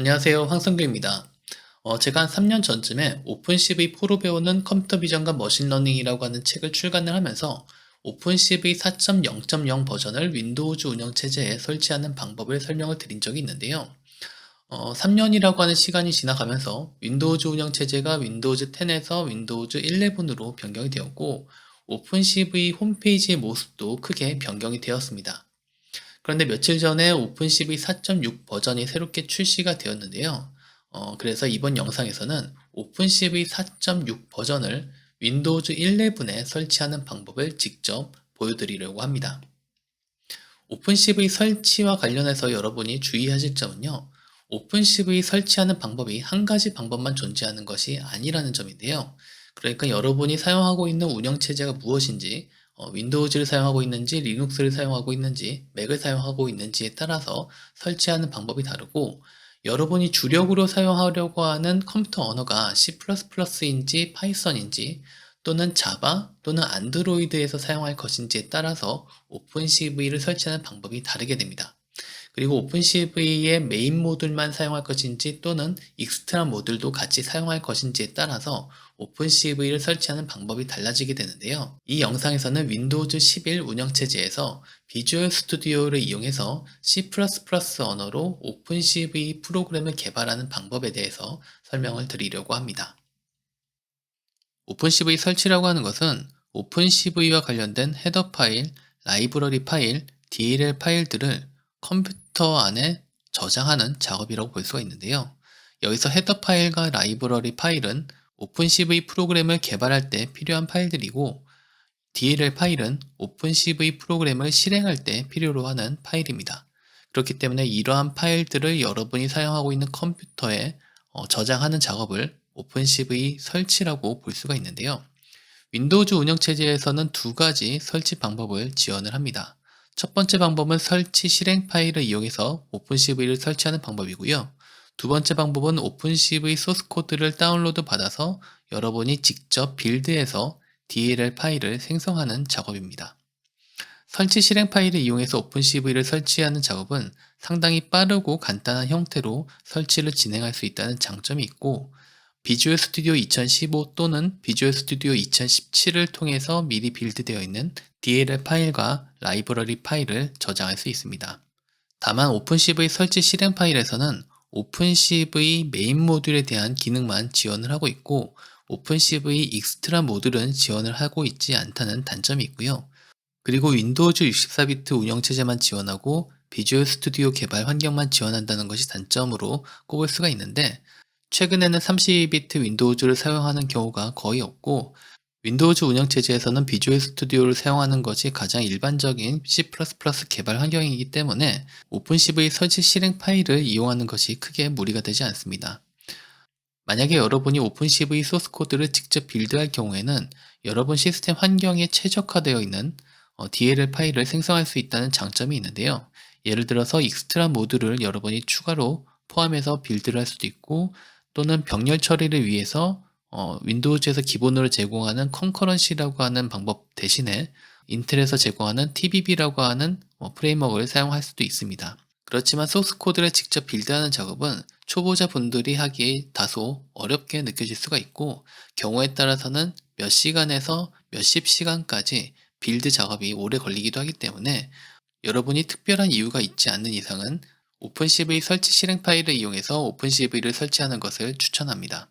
안녕하세요. 황성규입니다. 어, 제가 한 3년 전쯤에 오픈CV 포로 배우는 컴퓨터 비전과 머신러닝이라고 하는 책을 출간을 하면서 오픈CV 4.0.0 버전을 윈도우즈 운영체제에 설치하는 방법을 설명을 드린 적이 있는데요. 어, 3년이라고 하는 시간이 지나가면서 윈도우즈 운영체제가 윈도우즈 10에서 윈도우즈 11으로 변경이 되었고 오픈CV 홈페이지의 모습도 크게 변경이 되었습니다. 그런데 며칠 전에 오픈CV 4.6 버전이 새롭게 출시가 되었는데요. 어, 그래서 이번 영상에서는 오픈CV 4.6 버전을 윈도우즈 11에 설치하는 방법을 직접 보여드리려고 합니다. 오픈CV 설치와 관련해서 여러분이 주의하실 점은요. 오픈CV 설치하는 방법이 한 가지 방법만 존재하는 것이 아니라는 점인데요. 그러니까 여러분이 사용하고 있는 운영체제가 무엇인지 어, 윈도우즈를 사용하고 있는지 리눅스를 사용하고 있는지 맥을 사용하고 있는지에 따라서 설치하는 방법이 다르고 여러분이 주력으로 사용하려고 하는 컴퓨터 언어가 C++인지 파이썬인지 또는 자바 또는 안드로이드에서 사용할 것인지에 따라서 오픈CV를 설치하는 방법이 다르게 됩니다. 그리고 오픈CV의 메인 모듈만 사용할 것인지 또는 익스트라 모듈도 같이 사용할 것인지에 따라서 오픈CV를 설치하는 방법이 달라지게 되는데요. 이 영상에서는 윈도우즈 11 운영체제에서 비주얼 스튜디오를 이용해서 C++ 언어로 오픈CV 프로그램을 개발하는 방법에 대해서 설명을 드리려고 합니다. 오픈CV 설치라고 하는 것은 오픈CV와 관련된 헤더 파일, 라이브러리 파일, DLL 파일들을 컴퓨터 안에 저장하는 작업이라고 볼 수가 있는데요. 여기서 헤더 파일과 라이브러리 파일은 오픈CV 프로그램을 개발할 때 필요한 파일들이고 DLL 파일은 오픈CV 프로그램을 실행할 때 필요로 하는 파일입니다. 그렇기 때문에 이러한 파일들을 여러분이 사용하고 있는 컴퓨터에 어, 저장하는 작업을 오픈CV 설치라고 볼 수가 있는데요. 윈도우즈 운영체제에서는 두 가지 설치 방법을 지원을 합니다. 첫 번째 방법은 설치 실행 파일을 이용해서 오픈CV를 설치하는 방법이고요. 두 번째 방법은 오픈CV 소스 코드를 다운로드 받아서 여러분이 직접 빌드해서 DLL 파일을 생성하는 작업입니다. 설치 실행 파일을 이용해서 오픈CV를 설치하는 작업은 상당히 빠르고 간단한 형태로 설치를 진행할 수 있다는 장점이 있고 비주얼 스튜디오 2015 또는 비주얼 스튜디오 2017을 통해서 미리 빌드되어 있는 DLL 파일과 라이브러리 파일을 저장할 수 있습니다. 다만 오픈CV 설치 실행 파일에서는 오픈CV 메인 모듈에 대한 기능만 지원을 하고 있고 오픈CV 익스트라 모듈은 지원을 하고 있지 않다는 단점이 있고요. 그리고 윈도우즈 64비트 운영체제만 지원하고 비주얼 스튜디오 개발 환경만 지원한다는 것이 단점으로 꼽을 수가 있는데 최근에는 32비트 윈도우즈를 사용하는 경우가 거의 없고 윈도우즈 운영체제에서는 비주얼 스튜디오를 사용하는 것이 가장 일반적인 C++ 개발 환경이기 때문에 오픈CV 설치 실행 파일을 이용하는 것이 크게 무리가 되지 않습니다. 만약에 여러분이 오픈CV 소스 코드를 직접 빌드할 경우에는 여러분 시스템 환경에 최적화되어 있는 DLL 어, 파일을 생성할 수 있다는 장점이 있는데요. 예를 들어서 익스트라 모듈을 여러분이 추가로 포함해서 빌드를 할 수도 있고 또는 병렬 처리를 위해서 어, 윈도우즈에서 기본으로 제공하는 컨커런시라고 하는 방법 대신에 인텔에서 제공하는 TBB라고 하는 어, 프레임워크를 사용할 수도 있습니다. 그렇지만 소스 코드를 직접 빌드하는 작업은 초보자 분들이 하기에 다소 어렵게 느껴질 수가 있고 경우에 따라서는 몇 시간에서 몇십 시간까지 빌드 작업이 오래 걸리기도 하기 때문에 여러분이 특별한 이유가 있지 않는 이상은 오픈CV 설치 실행 파일을 이용해서 오픈CV를 설치하는 것을 추천합니다.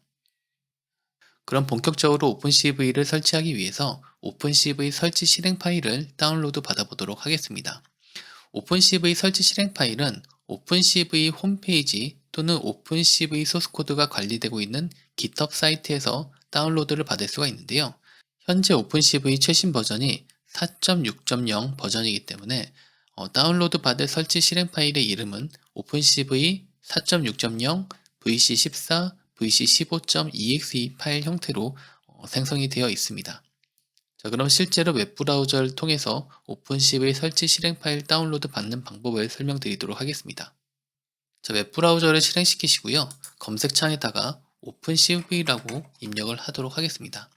그럼 본격적으로 오픈CV를 설치하기 위해서 오픈CV 설치 실행 파일을 다운로드 받아보도록 하겠습니다. 오픈CV 설치 실행 파일은 오픈CV 홈페이지 또는 오픈CV 소스코드가 관리되고 있는 GitHub 사이트에서 다운로드를 받을 수가 있는데요. 현재 오픈CV 최신 버전이 4.6.0 버전이기 때문에 어, 다운로드 받을 설치 실행 파일의 이름은 OpenCV 4.6.0 VC14 VC15.exe 파일 형태로 어, 생성이 되어 있습니다. 자, 그럼 실제로 웹브라우저를 통해서 오픈CV 설치 실행 파일 다운로드 받는 방법을 설명드리도록 하겠습니다. 자, 웹브라우저를 실행시키시고요. 검색창에다가 OpenCV라고 입력을 하도록 하겠습니다.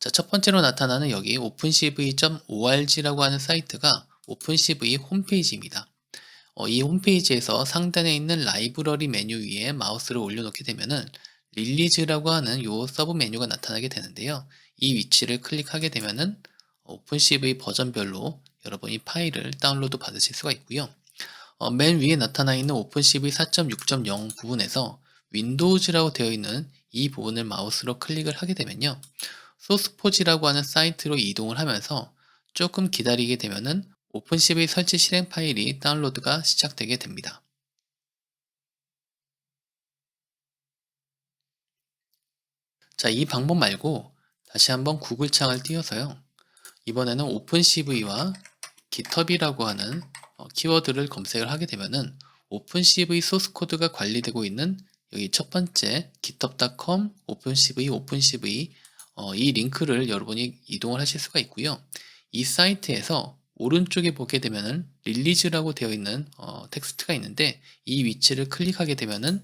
자, 첫 번째로 나타나는 여기 opencv.org라고 하는 사이트가 오픈CV 홈페이지입니다. 어, 이 홈페이지에서 상단에 있는 라이브러리 메뉴 위에 마우스를 올려놓게 되면은 릴리즈라고 하는 요 서브 메뉴가 나타나게 되는데요. 이 위치를 클릭하게 되면은 오픈CV 버전별로 여러분이 파일을 다운로드 받으실 수가 있고요. 어, 맨 위에 나타나 있는 오픈CV 4.6.0 부분에서 윈도우즈라고 되어 있는 이 부분을 마우스로 클릭을 하게 되면요. 소스포지라고 하는 사이트로 이동을 하면서 조금 기다리게 되면은 오픈CV 설치 실행 파일이 다운로드가 시작되게 됩니다. 자, 이 방법 말고 다시 한번 구글 창을 띄워서요. 이번에는 오픈CV와 GitHub이라고 하는 어, 키워드를 검색을 하게 되면은 오픈CV 소스 코드가 관리되고 있는 여기 첫 번째 github.com opencv opencv 어, 이 링크를 여러분이 이동을 하실 수가 있고요. 이 사이트에서 오른쪽에 보게 되면은 릴리즈라고 되어 있는 어, 텍스트가 있는데 이 위치를 클릭하게 되면은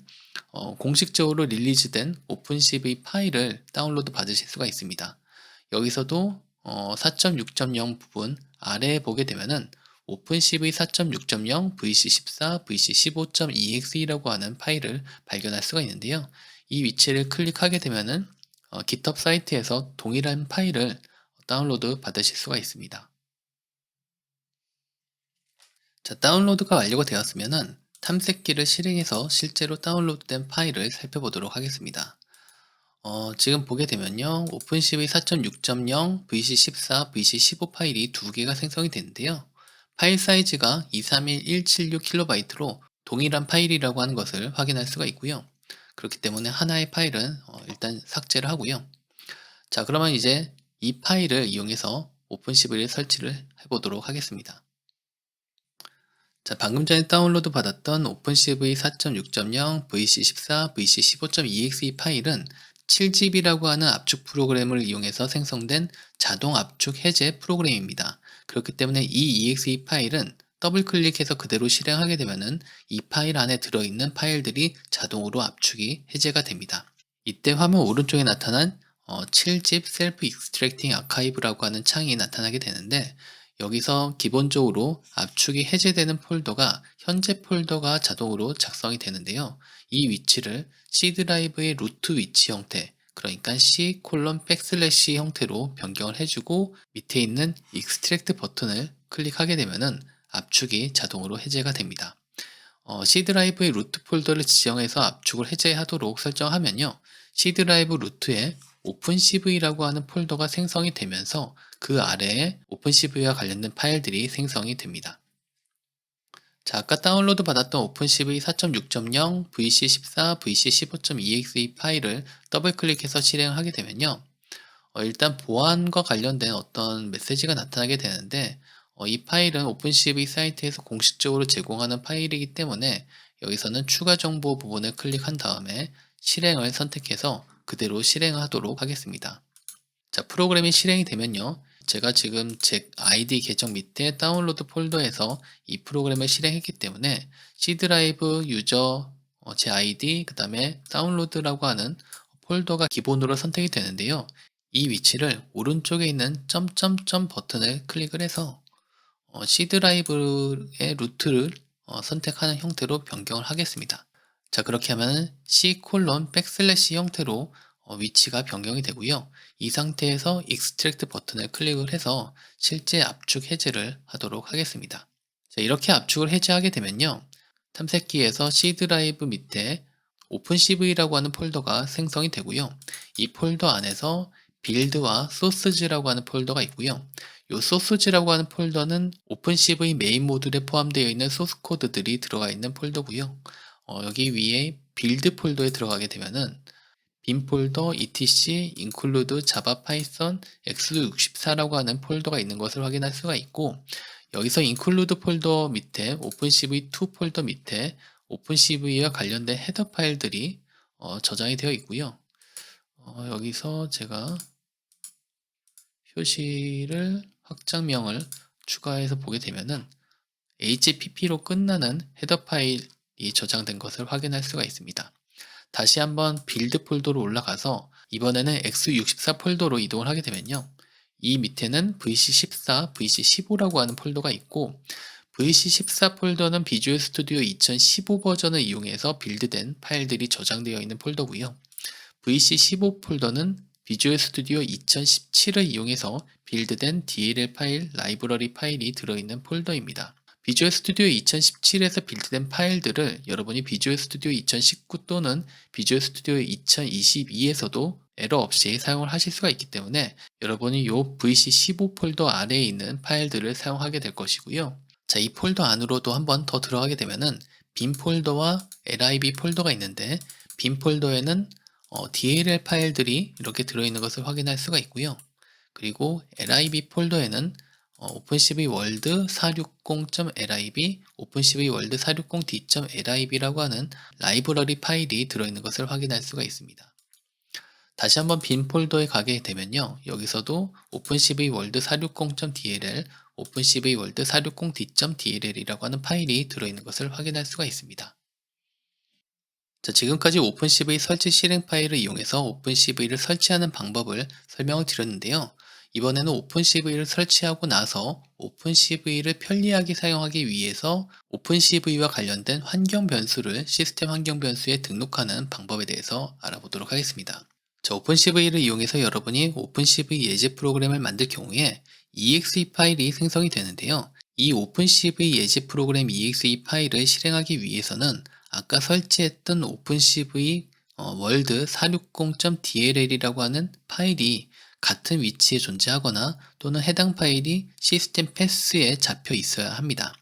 어, 공식적으로 릴리즈된 오픈CV 파일을 다운로드 받으실 수가 있습니다. 여기서도 어, 4.6.0 부분 아래에 보게 되면은 오픈CV 4.6.0 VC14, VC15.exe라고 하는 파일을 발견할 수가 있는데요. 이 위치를 클릭하게 되면은 어, GitHub 사이트에서 동일한 파일을 다운로드 받으실 수가 있습니다. 자, 다운로드가 완료가 되었으면은 탐색기를 실행해서 실제로 다운로드된 파일을 살펴보도록 하겠습니다. 어, 지금 보게 되면요. 오픈CV 4.6.0, VC14, VC15 파일이 두 개가 생성이 되는데요. 파일 사이즈가 231176KB로 동일한 파일이라고 하는 것을 확인할 수가 있고요. 그렇기 때문에 하나의 파일은 어, 일단 삭제를 하고요. 자, 그러면 이제 이 파일을 이용해서 오픈CV를 설치를 해보도록 하겠습니다. 자, 방금 전에 다운로드 받았던 오픈CV 4.6.0, VC14, VC15.exe 파일은 7GB라고 하는 압축 프로그램을 이용해서 생성된 자동 압축 해제 프로그램입니다. 그렇기 때문에 이 exe 파일은 더블 클릭해서 그대로 실행하게 되면은 이 파일 안에 들어있는 파일들이 자동으로 압축이 해제가 됩니다. 이때 화면 오른쪽에 나타난 어, 7zip self extracting archive라고 하는 창이 나타나게 되는데 여기서 기본적으로 압축이 해제되는 폴더가 현재 폴더가 자동으로 작성이 되는데요. 이 위치를 C 드라이브의 루트 위치 형태, 그러니까 C 콜론 백슬래시 형태로 변경을 해주고 밑에 있는 익스트랙트 버튼을 클릭하게 되면은 압축이 자동으로 해제가 됩니다. 어, C 드라이브의 루트 폴더를 지정해서 압축을 해제하도록 설정하면요. C 드라이브 루트에 오픈CV라고 하는 폴더가 생성이 되면서 그 아래에 오픈CV와 관련된 파일들이 생성이 됩니다. 자, 아까 다운로드 받았던 오픈CV 4.6.0, VC14, VC15.exe 파일을 더블 클릭해서 실행하게 되면요. 어, 일단 보안과 관련된 어떤 메시지가 나타나게 되는데 어, 이 파일은 오픈CV 사이트에서 공식적으로 제공하는 파일이기 때문에 여기서는 추가 정보 부분을 클릭한 다음에 실행을 선택해서 그대로 실행하도록 하겠습니다. 자, 프로그램이 실행이 되면요. 제가 지금 제 아이디 계정 밑에 다운로드 폴더에서 이 프로그램을 실행했기 때문에 C 드라이브 유저 어, 제 아이디 그 다음에 다운로드라고 하는 폴더가 기본으로 선택이 되는데요. 이 위치를 오른쪽에 있는 점점점 버튼을 클릭을 해서 어, C 드라이브의 루트를 어, 선택하는 형태로 변경을 하겠습니다. 자 그렇게 하면 C 콜론 백슬래시 형태로 어, 위치가 변경이 되고요. 이 상태에서 extract 버튼을 클릭을 해서 실제 압축 해제를 하도록 하겠습니다. 자, 이렇게 압축을 해제하게 되면요. 탐색기에서 C 드라이브 밑에 오픈CV라고 하는 폴더가 생성이 되고요. 이 폴더 안에서 빌드와 소스즈라고 하는 폴더가 있고요. 이 소스즈라고 하는 폴더는 오픈CV 메인 모듈에 포함되어 있는 소스 코드들이 들어가 있는 폴더고요. 어, 여기 위에 빌드 폴더에 들어가게 되면은 bin 폴더 etc include java python x64라고 하는 폴더가 있는 것을 확인할 수가 있고 여기서 include 폴더 밑에 opencv2 폴더 밑에 opencv와 관련된 헤더 파일들이 어, 저장이 되어 있고요. 어, 여기서 제가 표시를 확장명을 추가해서 보게 되면은 hpp로 끝나는 헤더 파일이 저장된 것을 확인할 수가 있습니다. 다시 한번 빌드 폴더로 올라가서 이번에는 x64 폴더로 이동을 하게 되면요. 이 밑에는 vc14, vc15라고 하는 폴더가 있고 VC14 폴더는 비주얼 스튜디오 2015 버전을 이용해서 빌드된 파일들이 저장되어 있는 폴더고요. VC15 폴더는 비주얼 스튜디오 2017을 이용해서 빌드된 DLL 파일, 라이브러리 파일이 들어있는 폴더입니다. 비주얼 스튜디오 2017에서 빌드된 파일들을 여러분이 비주얼 스튜디오 2019 또는 비주얼 스튜디오 2022에서도 에러 없이 사용을 하실 수가 있기 때문에 여러분이 이 VC15 폴더 아래에 있는 파일들을 사용하게 될 것이고요. 자, 이 폴더 안으로도 한번 더 들어가게 되면은 빈 폴더와 lib 폴더가 있는데 빈 폴더에는 어, DLL 파일들이 이렇게 들어있는 것을 확인할 수가 있고요. 그리고 lib 폴더에는 어, 오픈CV 월드 460.lib, 오픈CV 월드 460d.lib라고 하는 라이브러리 파일이 들어있는 것을 확인할 수가 있습니다. 다시 한번 빈 폴더에 가게 되면요. 여기서도 오픈CV 월드 460.dll, 오픈CV 월드 460d.dll이라고 하는 파일이 들어있는 것을 확인할 수가 있습니다. 자, 지금까지 오픈CV 설치 실행 파일을 이용해서 오픈CV를 설치하는 방법을 설명을 드렸는데요. 이번에는 오픈CV를 설치하고 나서 오픈CV를 편리하게 사용하기 위해서 오픈CV와 관련된 환경 변수를 시스템 환경 변수에 등록하는 방법에 대해서 알아보도록 하겠습니다. 자, 오픈CV를 이용해서 여러분이 오픈CV 예제 프로그램을 만들 경우에 exe 파일이 생성이 되는데요. 이 오픈CV 예제 프로그램 exe 파일을 실행하기 위해서는 아까 설치했던 오픈CV 어, 월드 460.dll이라고 하는 파일이 같은 위치에 존재하거나 또는 해당 파일이 시스템 패스에 잡혀 있어야 합니다.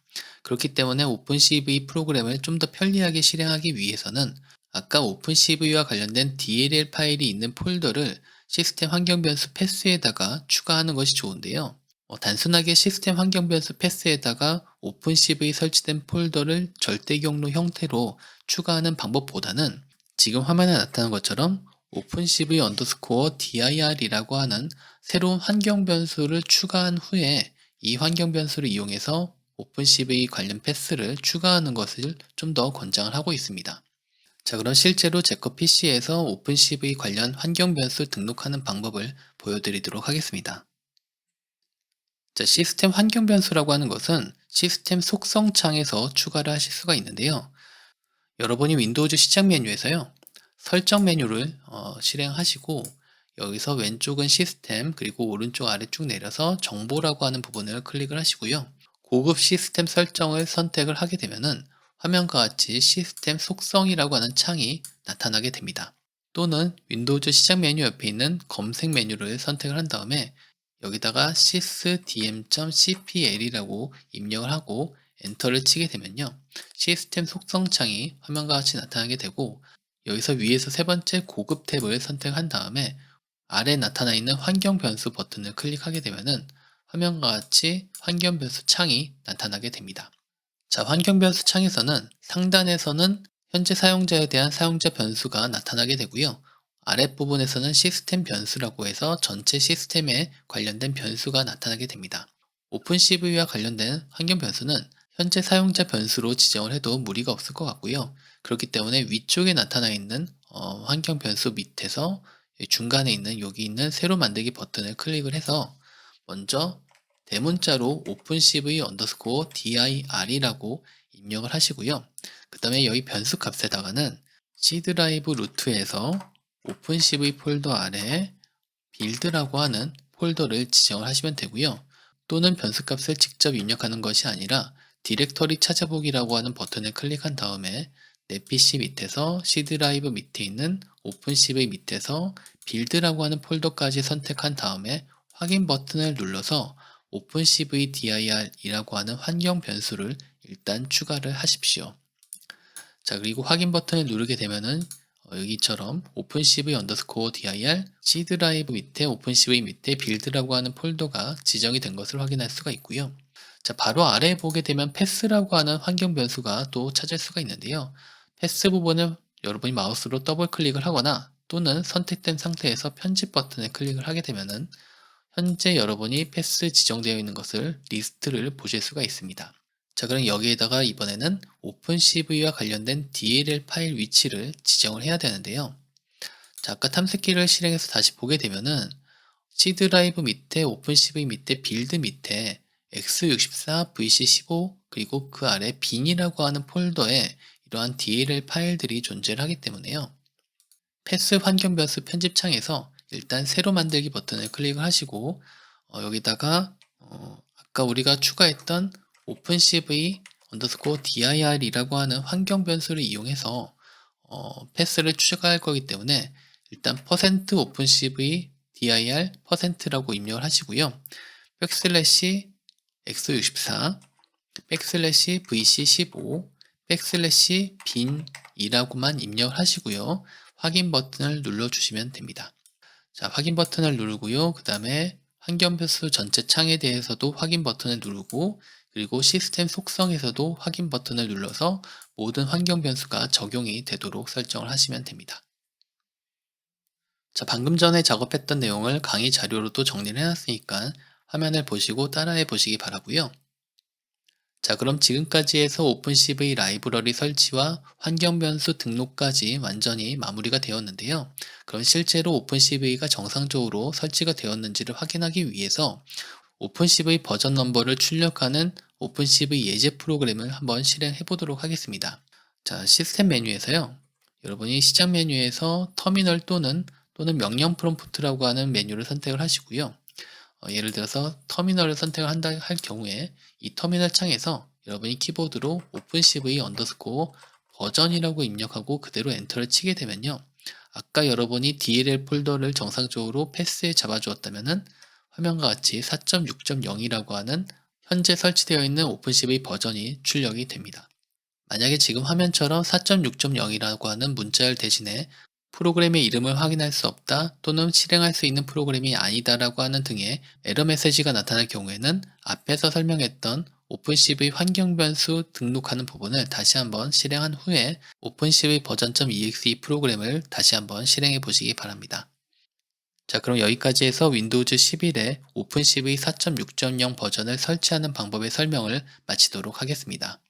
그렇기 때문에 오픈CV 프로그램을 좀 더 편리하게 실행하기 위해서는 아까 오픈CV와 관련된 DLL 파일이 있는 폴더를 시스템 환경 변수 패스에다가 추가하는 것이 좋은데요. 어, 단순하게 시스템 환경 변수 패스에다가 오픈CV 설치된 폴더를 절대 경로 형태로 추가하는 방법보다는 지금 화면에 나타난 것처럼 오픈CV 언더스코어 dir이라고 하는 새로운 환경 변수를 추가한 후에 이 환경 변수를 이용해서 오픈CV 관련 패스를 추가하는 것을 좀 더 권장을 하고 있습니다. 자 그럼 실제로 제거 PC에서 오픈CV 관련 환경 변수 등록하는 방법을 보여드리도록 하겠습니다. 자, 시스템 환경 변수라고 하는 것은 시스템 속성 창에서 추가를 하실 수가 있는데요. 여러분이 윈도우즈 시작 메뉴에서요. 설정 메뉴를 어, 실행하시고 여기서 왼쪽은 시스템 그리고 오른쪽 아래 쭉 내려서 정보라고 하는 부분을 클릭을 하시고요. 고급 시스템 설정을 선택을 하게 되면은 화면과 같이 시스템 속성이라고 하는 창이 나타나게 됩니다. 또는 윈도우즈 시작 메뉴 옆에 있는 검색 메뉴를 선택을 한 다음에 여기다가 sysdm.cpl이라고 입력을 하고 엔터를 치게 되면요. 시스템 속성 창이 화면과 같이 나타나게 되고 여기서 위에서 세 번째 고급 탭을 선택한 다음에 아래 나타나 있는 환경 변수 버튼을 클릭하게 되면은 화면과 같이 환경 변수 창이 나타나게 됩니다. 자, 환경 변수 창에서는 상단에서는 현재 사용자에 대한 사용자 변수가 나타나게 되고요. 아랫부분에서는 시스템 변수라고 해서 전체 시스템에 관련된 변수가 나타나게 됩니다. 오픈CV와 관련된 환경 변수는 현재 사용자 변수로 지정을 해도 무리가 없을 것 같고요. 그렇기 때문에 위쪽에 나타나 있는 어, 환경 변수 밑에서 중간에 있는 여기 있는 새로 만들기 버튼을 클릭을 해서 먼저 대문자로 opencv underscore dir이라고 입력을 하시고요. 그 다음에 여기 변수 값에다가는 C 드라이브 루트에서 opencv 폴더 아래 빌드라고 하는 폴더를 지정을 하시면 되고요. 또는 변수 값을 직접 입력하는 것이 아니라 디렉터리 찾아보기라고 하는 버튼을 클릭한 다음에 내 PC 밑에서 C 드라이브 밑에 있는 오픈CV 밑에서 빌드라고 하는 폴더까지 선택한 다음에 확인 버튼을 눌러서 OpenCVDIR이라고 하는 환경 변수를 일단 추가를 하십시오. 자 그리고 확인 버튼을 누르게 되면은 어, 여기처럼 OpenCV underscore dir C 드라이브 밑에 OpenCV 밑에 빌드라고 하는 폴더가 지정이 된 것을 확인할 수가 있고요. 자 바로 아래에 보게 되면 패스라고 하는 환경 변수가 또 찾을 수가 있는데요. 패스 부분을 여러분이 마우스로 더블 클릭을 하거나 또는 선택된 상태에서 편집 버튼을 클릭을 하게 되면은 현재 여러분이 패스 지정되어 있는 것을 리스트를 보실 수가 있습니다. 자 그럼 여기에다가 이번에는 오픈CV와 관련된 DLL 파일 위치를 지정을 해야 되는데요. 자 아까 탐색기를 실행해서 다시 보게 되면은 C 드라이브 밑에 오픈CV 밑에 빌드 밑에 x64 vc15 그리고 그 아래 빈이라고 하는 폴더에 이러한 DLL 파일들이 존재를 하기 때문에요. 패스 환경 변수 편집창에서 일단 새로 만들기 버튼을 클릭을 하시고 어, 여기다가 어, 아까 우리가 추가했던 opencv underscore dir이라고 하는 환경 변수를 이용해서 어, 패스를 추가할 거기 때문에 일단 퍼센트 opencv dir 퍼센트라고 입력을 하시고요. 백슬래시 x64 백슬래시 vc15 백슬래시 빈이라고만 입력을 하시고요. 확인 버튼을 눌러주시면 됩니다. 자, 확인 버튼을 누르고요. 그 다음에 환경 변수 전체 창에 대해서도 확인 버튼을 누르고 그리고 시스템 속성에서도 확인 버튼을 눌러서 모든 환경 변수가 적용이 되도록 설정을 하시면 됩니다. 자, 방금 전에 작업했던 내용을 강의 자료로도 정리를 해놨으니까 화면을 보시고 따라해 보시기 바라고요. 자, 그럼 지금까지 해서 오픈CV 라이브러리 설치와 환경 변수 등록까지 완전히 마무리가 되었는데요. 그럼 실제로 오픈CV가 정상적으로 설치가 되었는지를 확인하기 위해서 오픈CV 버전 넘버를 출력하는 오픈CV 예제 프로그램을 한번 실행해 보도록 하겠습니다. 자, 시스템 메뉴에서요. 여러분이 시작 메뉴에서 터미널 또는 또는 명령 프롬프트라고 하는 메뉴를 선택을 하시고요. 어, 예를 들어서 터미널을 선택을 한다 할 경우에 이 터미널 창에서 여러분이 키보드로 opencv 언더스코어 버전이라고 입력하고 그대로 엔터를 치게 되면요. 아까 여러분이 DLL 폴더를 정상적으로 패스에 잡아주었다면은 화면과 같이 4.6.0이라고 하는 현재 설치되어 있는 오픈CV 버전이 출력이 됩니다. 만약에 지금 화면처럼 4.6.0이라고 하는 문자열 대신에 프로그램의 이름을 확인할 수 없다 또는 실행할 수 있는 프로그램이 아니다라고 하는 등의 에러 메시지가 나타날 경우에는 앞에서 설명했던 오픈CV 환경 변수 등록하는 부분을 다시 한번 실행한 후에 오픈CV 버전.exe 프로그램을 다시 한번 실행해 보시기 바랍니다. 자 그럼 여기까지 해서 윈도우즈 11에 오픈CV 4.6.0 버전을 설치하는 방법의 설명을 마치도록 하겠습니다.